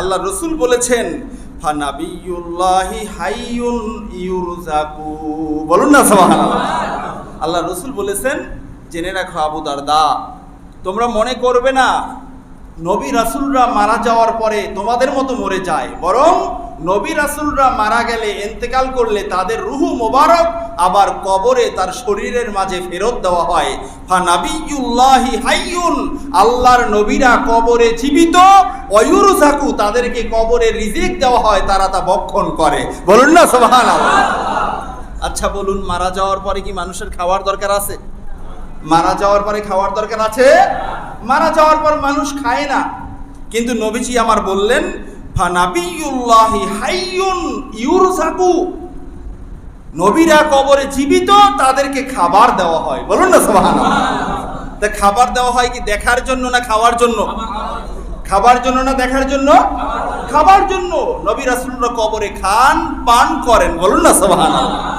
আল্লাহ রসুল বলেছেন বলুন না আল্লাহ রসুল বলেছেন, জেনে রাখো আবু দারদা, তোমরা মনে করবে না নবী রাসুলরা মারা যাওয়ার পরে তোমাদের মতো মরে যায়। বরং নবী রাসুলরা মারা গেলে এন্তেকাল করলে তাদের রুহু মোবারক আবার কবরে তার শরীরের মাঝে ফেরত দেওয়া হয়। ফা নাবিউল্লাহি হাইয়ুন, আল্লাহর নবীরা কবরে জীবিত অয়ুর অয়ুরুজাকু তাদেরকে কবরে রিজিক দেওয়া হয়, তারা তা বক্ষণ করে। বলুন না, সুবহানাল্লাহ। আচ্ছা বলুন, মারা যাওয়ার পরে কি মানুষের খাওয়ার দরকার আছে? মারা যাওয়ার পরে খাওয়ার দরকার আছে? মারা যাওয়ার পর মানুষ খায় না। কিন্তু নবীজি আমার বললেন নবীরা কবরে জীবিত, তাদেরকে খাবার দেওয়া হয়। বলুন না, সুবহানাল্লাহ। তা খাবার দেওয়া হয় কি দেখার জন্য না খাওয়ার জন্য? খাবার জন্য না দেখার জন্য? খাবার জন্য। নবী রাসূলরা কবরে খান, পান করেন। বলুন না, সুবহানাল্লাহ।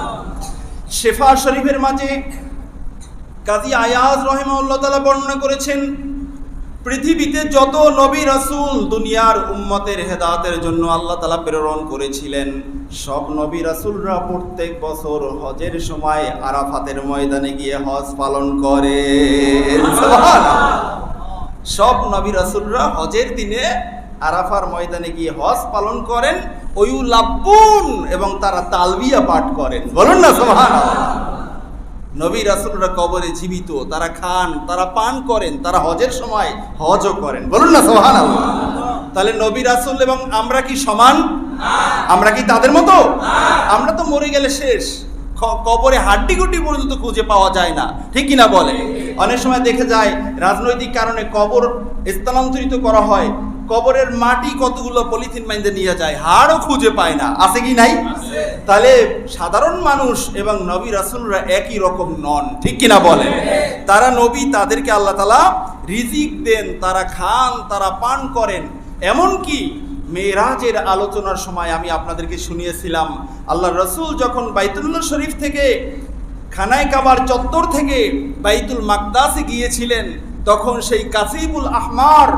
শেফা শরীফের মাঝে কাজী আয়াজ রহিমাউল্লাহ তাআলা বর্ণনা করেছেন, পৃথিবীতে যত নবী রাসুল দুনিয়ার উম্মতের হেদায়েতের জন্য আল্লাহ তাআলা প্রেরণ করেছিলেন, সব নবী রাসুলরা প্রত্যেক বছর হজের সময় আরাফাতের ময়দানে গিয়ে হজ পালন করে। সব নবী রাসুলরা হজের দিনে আরাফার ময়দানে গিয়ে হজ পালন করেন, ওয়ুলাব্বুন এবং তারা তালবিয়া পাঠ করেন। বলুন না, সুবহানাল্লাহ। নবী রাসুলরা কবরে জীবিত, তারা খান, তারা পান করেন, তারা হজের সময় হজও করেন। বলুন না সোহান তাহলে নবী রাসুল এবং আমরা কি সমান? আমরা কি তাদের মতো? আমরা তো মরে গেলে শেষ। কবরে হাড্ডি গুড্ডি পর্যন্ত খুঁজে পাওয়া যায় না। ঠিক কিনা বলে? অনেক সময় দেখে যায়, রাজনৈতিক কারণে কবর স্থানান্তরিত করা হয়, কবরের মাটি কতগুলো পলিথিন মাইন্দে নিয়ে যায়, হাড়ও খুঁজে পায় না। আছে কি নাই? তাহলে সাধারণ মানুষ এবং নবী রাসুলরা একই রকম নন, ঠিক কিনা বলেন? তারা নবী, তাদেরকে আল্লাহ তালা রিজিক দেন, তারা খান, তারা পান করেন। এমনকি মেয়েরাজের আলোচনার সময় আমি আপনাদেরকে শুনিয়েছিলাম, আল্লাহ রসুল যখন বাইতুল্লাহ শরীফ থেকে খানায় কাবার চত্বর থেকে বাইতুল মাকদাসে গিয়েছিলেন, তখন সেই কাসিবুল আহমার,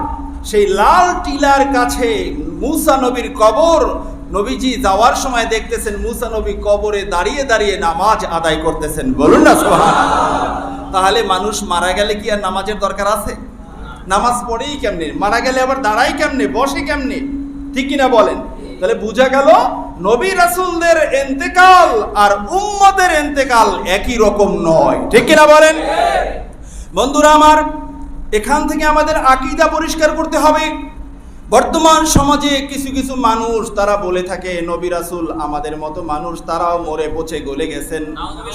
সেই লাল টিলার কাছে মুসা নবীর কবর নবীজি যাওয়ার সময় দেখতেছেন মুসা নবী কবরে দাঁড়িয়ে দাঁড়িয়ে নামাজ আদায় করতেছেন। বলুন না। তাহলে মানুষ মারা গেলে কি আর নামাজের দরকার আছে? নামাজ পড়েই কেমনে? মারা গেলে আবার দাঁড়াই কেমনে? বসে কেমনে? ঠিক কিনা বলেন? তাহলে বোঝা গেল, নবী রাসুলদের এন্তেকাল আর উম্মতের এন্তেকাল একই রকম নয়। ঠিক কিনা বলেন? বন্ধুরা আমার, এখান থেকে আমাদের আকিদা পরিষ্কার করতে হবে। বর্তমান সমাজে কিছু কিছু মানুষ তারা বলে থাকে, নবী রাসুল আমাদের মতো মানুষ, তারাও মরে পচে গলে গেছেন।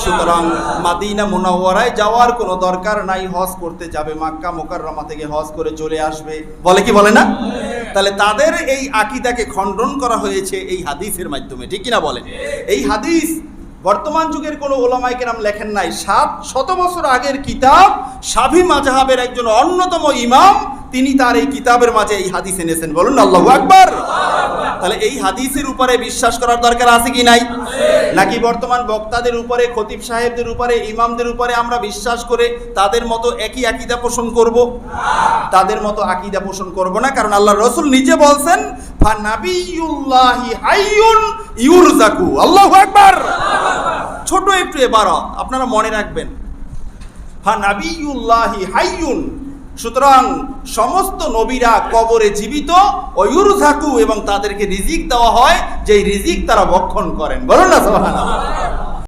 সুতরাং মাদিনা মুনাওয়ারায় যাওয়ার কোনো দরকার নাই, হজ করতে যাবে, মাক্কা মোকাররমা থেকে হজ করে চলে আসবে। বলে কি বলে না? তাহলে তাদের এই আকিদাকে খণ্ডন করা হয়েছে এই হাদিসের মাধ্যমে, ঠিক কিনা বলেন? এই হাদিস বর্তমান যুগের কোনো ওলামাই কেরাম লেখেন নাই। সাত শত বছর আগের কিতাব সাভি মাজাহাবের একজন অন্যতম ইমাম তিনি তার এই কিতাবের মাঝে এই হাদিস এনেছেন। বলুন আল্লাহ আকবার। তাহলে এই হাদিসের উপরে বিশ্বাস করার দরকার আছে কি নাই? নাকি বর্তমান বক্তাদের উপরে, খতিব সাহেবদের উপরে, ইমামদের উপরে আমরা বিশ্বাস করে তাদের মতো একই আকিদা পোষণ করব? তাদের মতো আকিদা পোষণ করব না, কারণ আল্লাহ রসুল নিজে বলছেন আল্লাহু আকবার। ছোট একটু এবারত, আপনারা মনে রাখবেন ফানাবিউল্লাহি হাইয়ুন সুতরাং সমস্ত নবীরা কবরে জীবিত অয়ুর থাকু এবং তাদেরকে রিজিক দেওয়া হয়, যেই রিজিক তারা বক্ষণ করেন। বলুন না, সুবহানাল্লাহ।